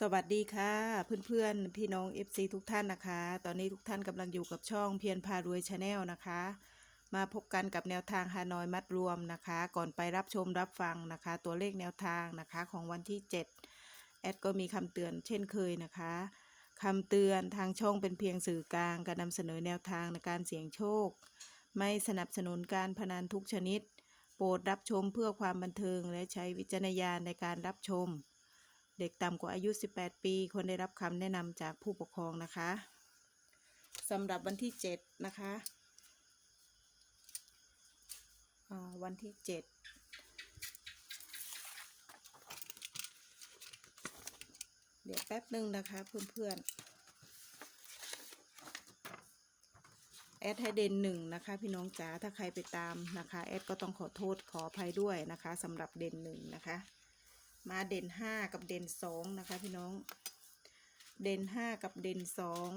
สวัสดีค่ะ เพื่อนๆ พี่น้อง FC ทุกท่านนะคะ ตอนนี้ทุกท่านกำลังอยู่กับช่องเพียรพารวยชาแนลนะคะ มาพบกันกับแนวทางฮานอยมัดรวมนะคะ ก่อนไปรับชมรับฟังนะคะ ตัวเลขแนวทางนะคะของวันที่ 7 แอดก็มีคำเตือนเช่นเคยนะคะคำเตือนทางช่องเป็นเพียงสื่อกลางการนำเสนอแนวทางในการเสี่ยงโชค ไม่สนับสนุนการพนันทุกชนิด โปรดรับชมเพื่อความบันเทิงและใช้วิจารณญาณในการรับชม เด็กต่ำกว่าอายุ 18 ปีควรได้รับคำแนะนำจากผู้ปกครองนะคะสำหรับวันที่ 7 นะคะวันที่ 7เดี๋ยวแป๊บหนึ่งนะคะเพื่อนๆ แอดให้เด่นหนึ่งนะคะพี่น้องจ๋าถ้าใครไปตามนะคะ แอดก็ต้องขอโทษขออภัยด้วยนะคะสำหรับเด่นหนึ่งนะคะ มาเด่นห้ากับเด่นสองนะคะพี่น้อง เด่นห้ากับเด่นสอง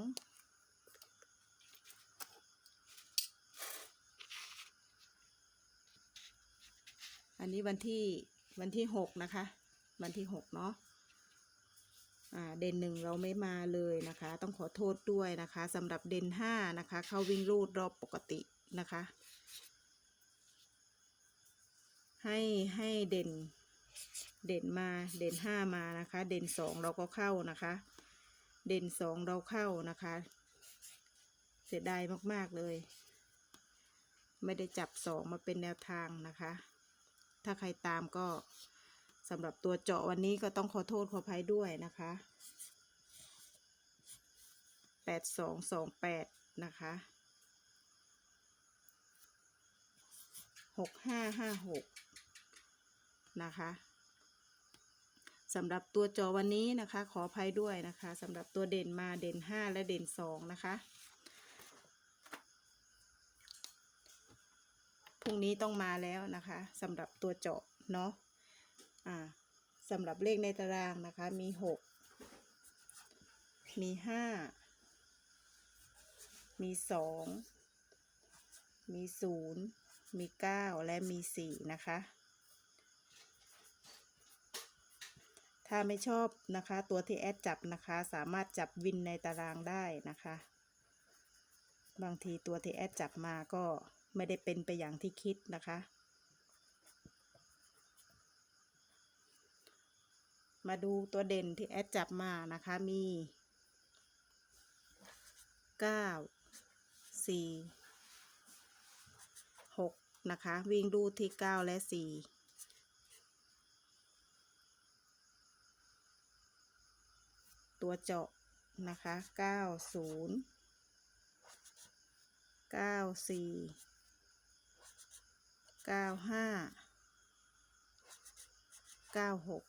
อันนี้วันที่วันที่หกนะคะ วันที่หกเนาะเด่นหนึ่งเราไม่มาเลยนะคะ ต้องขอโทษด้วยนะคะสำหรับเด่นห้านะคะ เข้าวิ่งรูดรอบปกตินะคะ ให้ให้เด่น เด่นมาเด่นห้ามานะคะ เด่นสองเราก็เข้านะคะ เด่นสองเราเข้านะคะ เสียดายมากๆเลย ไม่ได้จับสองมาเป็นแนวทางนะคะ ถ้าใครตามก็สำหรับตัวเจาะวันนี้ก็ต้องขอโทษขออภัยด้วยนะคะแปดสองสองแปดนะคะหกห้าห้าหกนะคะ สำหรับตัวจอวันนี้นะคะ ขออภัยด้วยนะคะสำหรับตัวเด่นมาเด่นห้าและเด่นสองนะคะพรุ่งนี้ต้องมาแล้วนะคะสำหรับตัวเจาะเนาะอ่าสำหรับเลขในตารางนะคะมีหกมีห้ามีสองมีศูนย์มีเก้าและมีสี่นะคะ ถ้าไม่ชอบนะคะ ตัวที่แอดจับนะคะ สามารถจับวินในตารางได้นะคะ บางทีตัวที่แอดจับมาก็ไม่ได้เป็นไปอย่างที่คิดนะคะ มาดูตัวเด่นที่แอดจับมานะคะมีเก้าสี่หกนะคะ วิ่งดูที่เก้าและสี่ ตัวเจาะนะคะ 90 94 95 96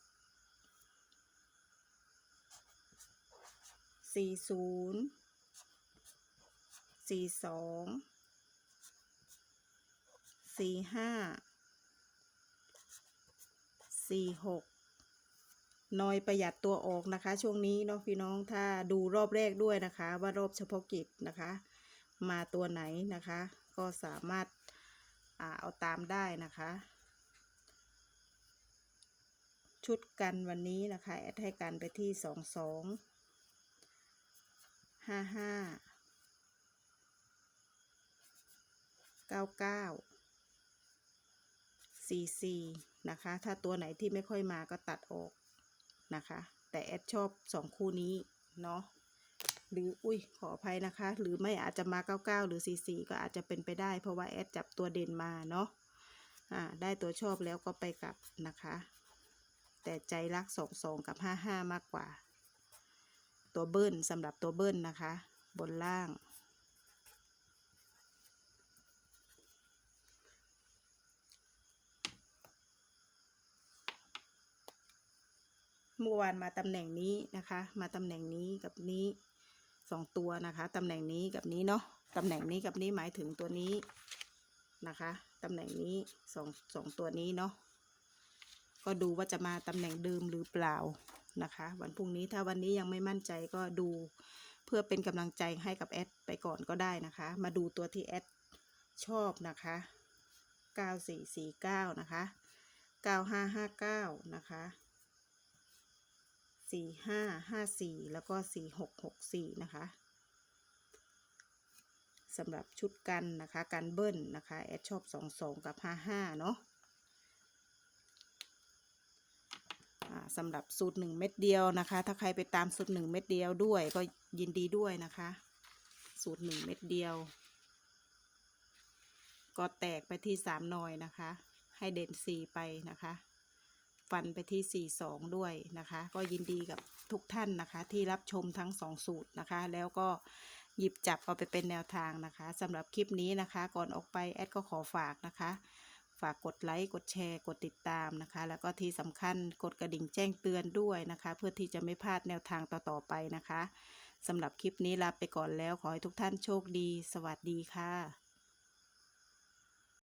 40 42 45 46 หน่อยประหยัดตัวออกนะคะ ช่วงนี้เนาะพี่น้องถ้าดูรอบแรกด้วยนะคะ ว่ารอบเฉพาะกิจนะคะ มาตัวไหนนะคะ ก็สามารถอาเอาตามได้นะคะ ชุดกันวันนี้นะคะแอดให้กันไปที่สองสองห้าห้าเก้าเก้าสี่สี่นะคะ ถ้าตัวไหนที่ไม่ค่อยมาก็ตัดออก นะคะ แต่แอดชอบสองคู่นี้เนาะหรืออุ้ยขออภัยนะคะ หรือไม่อาจจะมา 99 หรือ 44 ก็อาจจะเป็นไปได้ เพราะว่าแอดจับตัวเด่นมาเนาะอ่าได้ตัวชอบแล้วก็ไปกลับนะคะ แต่ใจรัก 22 กับ 55 มากกว่า ตัวเบิ้ลสำหรับตัวเบิ้ลนะคะ บนล่าง เมื่อวานมาตำแหน่งนี้นะคะ มาตำแหน่งนี้กับนี้สองตัวนะคะตำแหน่งนี้กับนี้เนาะตำแหน่งนี้กับนี้หมายถึงตัวนี้นะคะตำแหน่งนี้สองสองตัวนี้เนาะก็ดูว่าจะมาตำแหน่งเดิมหรือเปล่านะคะ วันพรุ่งนี้ถ้าวันนี้ยังไม่มั่นใจก็ดูเพื่อเป็นกำลังใจให้กับแอดไปก่อนก็ได้นะคะ มาดูตัวที่แอดชอบนะคะ9449นะคะ9559นะคะ สี่ห้าห้าสี่แล้วก็สี่หกหกสี่นะคะสำหรับชุดกันนะคะกันเบิ้ลนะคะแอดชอบสองสองกับห้าห้าเนาะสำหรับสูตรหนึ่งเม็ดเดียวนะคะ ถ้าใครไปตามสูตรหนึ่งเม็ดเดียวด้วยก็ยินดีด้วยนะคะ สูตรหนึ่งเม็ดเดียว ก็แตกไปที่สามหน่อยนะคะ ให้เด่นสี่ไปนะคะ ฟันไปที่ 42 ด้วยนะคะ ก็ยินดีกับทุกท่านนะคะ ที่รับชมทั้ง 2 สูตรนะคะ แล้วก็หยิบจับเอาไปเป็นแนวทางนะคะสำหรับคลิปนี้นะคะ ก่อนออกไปแอดก็ขอฝากนะคะ ฝากกดไลค์กดแชร์ กดติดตามนะคะ แล้วก็ที่สำคัญกดกระดิ่งแจ้งเตือนด้วยนะคะ เพื่อที่จะไม่พลาดแนวทางต่อๆไปนะคะสำหรับคลิปนี้ลาไปก่อนแล้วขอให้ทุกท่านโชคดี สวัสดีค่ะ